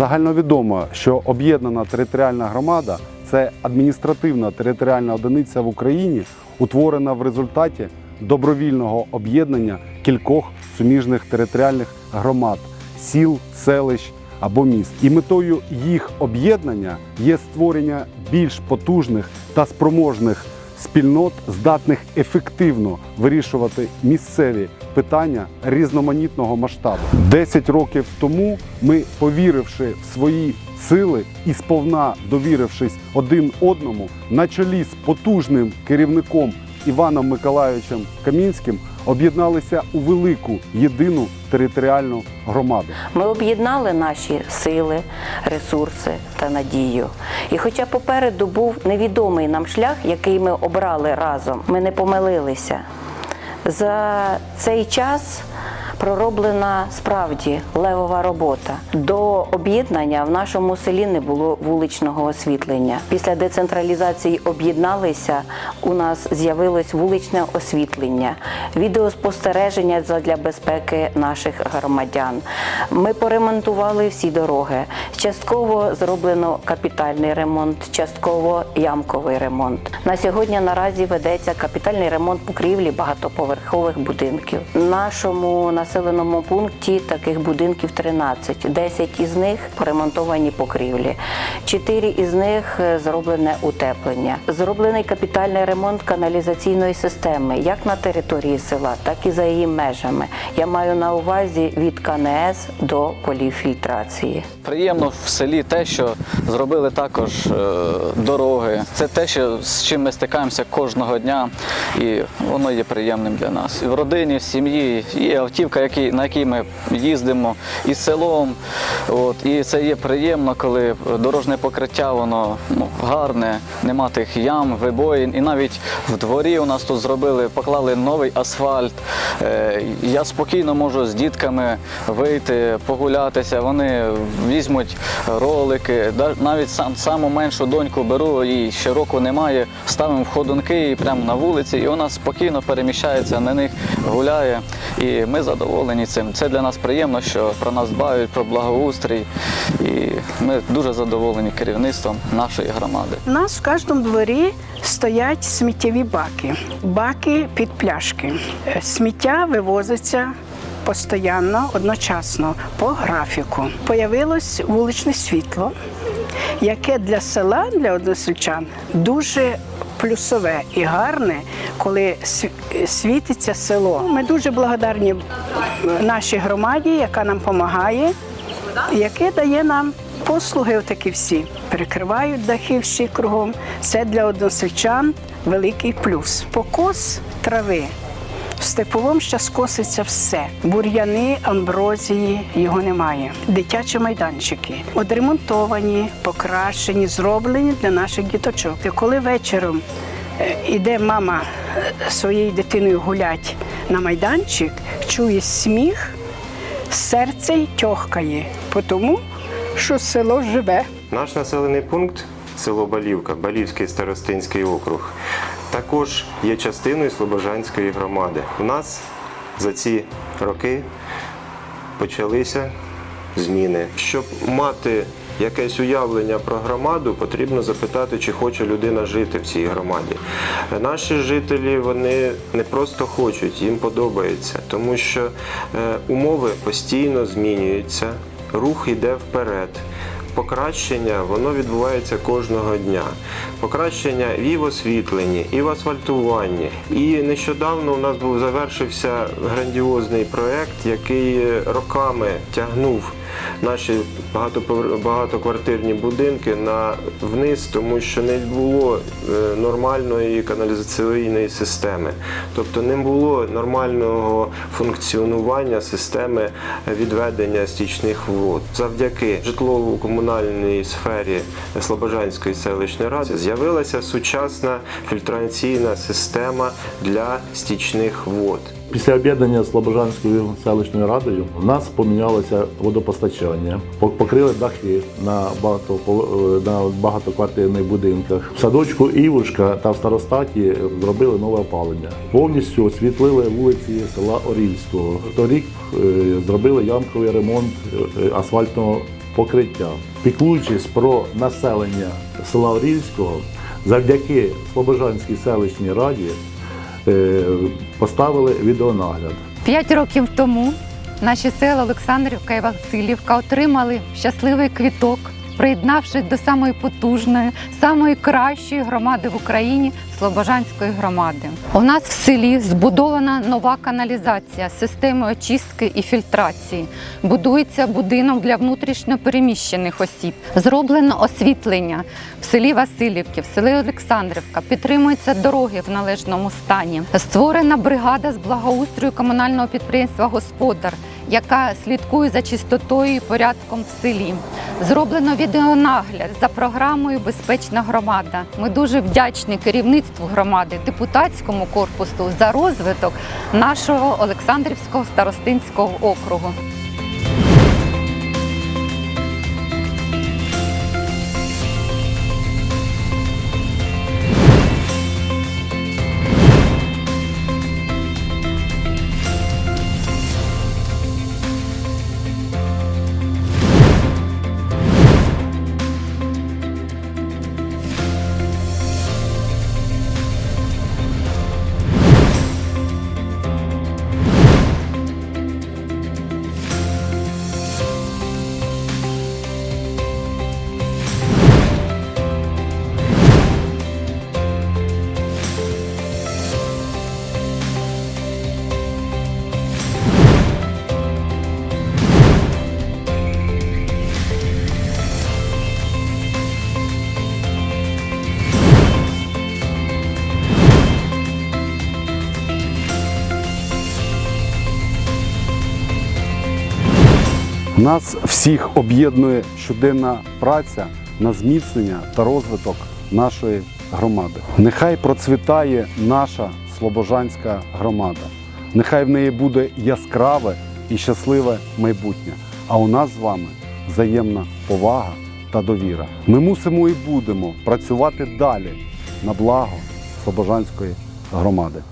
Загальновідомо, що об'єднана територіальна громада це адміністративна територіальна одиниця в Україні, утворена в результаті добровільного об'єднання кількох суміжних територіальних громад, сіл, селищ або міст. І метою їх об'єднання є створення більш потужних та спроможних спільнот, здатних ефективно вирішувати місцеві питання різноманітного масштабу. Десять років тому ми, повіривши в свої сили і сповна довірившись один одному, на чолі з потужним керівником Іваном Миколайовичем Камінським, об'єдналися у велику єдину територіальну громаду. Ми об'єднали наші сили, ресурси та надію. І хоча попереду був невідомий нам шлях, який ми обрали разом, ми не помилилися. За цей час пророблена справді левова робота. До об'єднання в нашому селі не було вуличного освітлення. Після децентралізації об'єдналися. У нас з'явилось вуличне освітлення, відеоспостереження для безпеки наших громадян. Ми поремонтували всі дороги. Частково зроблено капітальний ремонт, частково ямковий ремонт. На сьогодні наразі ведеться капітальний ремонт покрівлі багатоповерхових будинків. Нашому населеному пункті таких будинків 13. 10 із них поремонтовані покрівлі, 4 із них е, зроблене утеплення. Зроблений капітальний ремонт каналізаційної системи як на території села, так і за її межами. Я маю на увазі від КНС до поліфільтрації. Приємно в селі те, що зробили також е, дороги. Це те, що з чим ми стикаємося кожного дня, і воно є приємним для нас. В родині, в сім'ї є автівка, які, на якій ми їздимо і селом. От, і це є приємно, коли дорожнє покриття воно ну, гарне, нема тих ям, вибоїн. І навіть в дворі у нас тут зробили, поклали новий асфальт. Е, я спокійно можу з дітками вийти, погулятися. Вони візьмуть ролики. Навіть сам саму меншу доньку беру, їй ще року немає. Ставимо в ходунки прямо на вулиці, і вона спокійно переміщається на них, гуляє. І ми задоволені цим. Це для нас приємно, що про нас дбають, про благоустрій. І ми дуже задоволені керівництвом нашої громади. У нас в кожному дворі стоять сміттєві баки, баки під пляшки. Е, Сміття вивозиться постійно, одночасно, по графіку. Появилось вуличне світло, яке для села, для односельчан, дуже плюсове і гарне, коли світиться село. Ми дуже благодарні нашій громаді, яка нам допомагає яке дає нам послуги такі всі. Перекривають дахи всі кругом. Це для односельчан великий плюс. Покос трави. В степовому зараз коситься все. Бур'яни, амброзії його немає. Дитячі майданчики одремонтовані, покращені, зроблені для наших діточок. І коли вечором е, іде мама е, своєю дитиною гулять на майданчик, чує сміх, серце й тьохкає, тому що село живе. Наш населений пункт село Балівка, Балівський старостинський округ, також є частиною Слобожанської громади. У нас за ці роки почалися зміни. Щоб мати якесь уявлення про громаду, потрібно запитати, чи хоче людина жити в цій громаді. Наші жителі вони не просто хочуть, їм подобається, тому що е, умови постійно змінюються, рух йде вперед. Покращення воно відбувається кожного дня. Покращення і в освітленні, і в асфальтуванні. І нещодавно у нас був завершився грандіозний проект, який роками тягнув наші багатоквартирні будинки на вниз, тому що не було е, нормальної каналізаційної системи. Тобто не було нормального функціонування системи відведення стічних вод. Завдяки житлово-комунальній сфері Слобожанської селищної ради з'явилася сучасна фільтраційна система для стічних вод. Після об'єднання з Слобожанською селищною радою у нас помінялося водопостачання, покрили дахи на багато на багатоквартирних будинках. В садочку Івушка та в старостаті зробили нове опалення. Повністю освітлили вулиці села Орільського. Торік е, зробили ямковий ремонт е, асфальтного покриття. Піклуючись про населення села Орільського, завдяки Слобожанській селищній раді е, поставили відеонагляд. П'ять років тому наші села Олександрівка і Васильівка отримали щасливий квіток, приєднавшись до самої потужної, самої кращої громади в Україні Слобожанської громади. У нас в селі збудована нова каналізація з системою очистки і фільтрації. Будується будинок для внутрішньо переміщених осіб. Зроблено освітлення в селі Васильівки, в селі Олександрівка. Підтримуються дороги в належному стані. Створена бригада з благоустрою комунального підприємства Господар, яка слідкує за чистотою і порядком в селі. Зроблено відеонагляд за програмою Безпечна громада. Ми дуже вдячні керівництву громади, депутатському корпусу за розвиток нашого Олександрівського старостинського округу. Нас всіх об'єднує щоденна праця на зміцнення та розвиток нашої громади. Нехай процвітає наша Слобожанська громада. Нехай в неї буде яскраве і щасливе майбутнє. А у нас з вами взаємна повага та довіра. Ми мусимо і будемо працювати далі на благо Слобожанської громади.